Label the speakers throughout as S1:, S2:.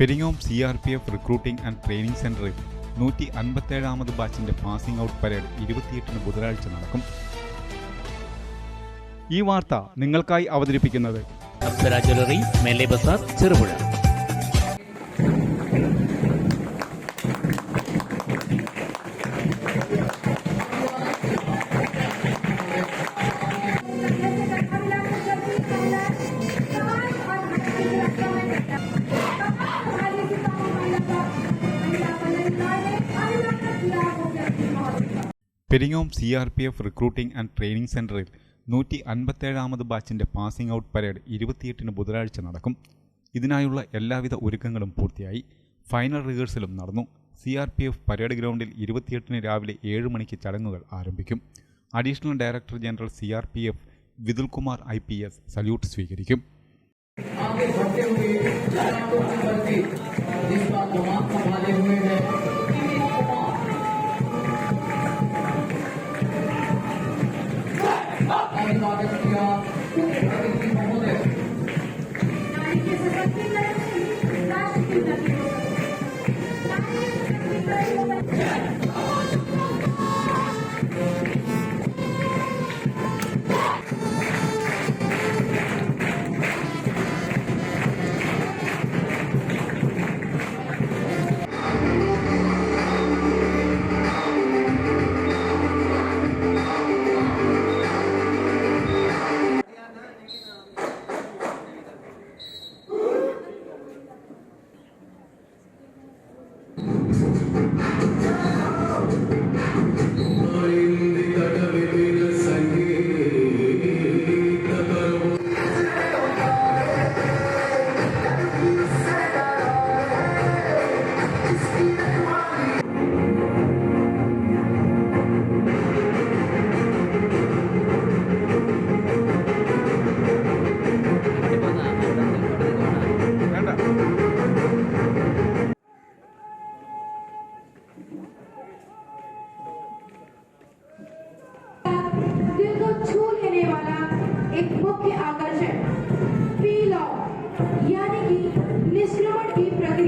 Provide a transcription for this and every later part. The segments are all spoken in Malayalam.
S1: Peringome C R P F recruiting and training സെന്ററിൽ നൂറ്റി അൻപത്തേഴാമത് ബാച്ചിന്റെ പാസിംഗ് ഔട്ട് പരേഡ് ഇരുപത്തിയെട്ടിന് ബുധനാഴ്ച നടക്കും. ഈ വാർത്ത നിങ്ങൾക്കായി അവതരിപ്പിക്കുന്നത്.
S2: ജ്വല്ലറി മേലെ Bazar Cherupuzha.
S1: Peringome C R P F recruiting and training സെന്ററിൽ നൂറ്റി അൻപത്തേഴാമത് ബാച്ചിന്റെ പാസിംഗ് ഔട്ട് പരേഡ് ഇരുപത്തിയെട്ടിന് ബുധനാഴ്ച നടക്കും ഇതിനായുള്ള എല്ലാവിധ ഒരുക്കങ്ങളും പൂർത്തിയായി ഫൈനൽ റിഹേഴ്സലും നടന്നു C R P F parade ഗ്രൗണ്ടിൽ ഇരുപത്തിയെട്ടിന് രാവിലെ ഏഴ് മണിക്ക് ചടങ്ങുകൾ ആരംഭിക്കും additional director general C R P F Vithulkumar I P S salute സ്വീകരിക്കും
S3: आगे बढ़ते हुए लड़ाकों की भर्ती जिसका दिमाग संभाले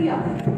S4: की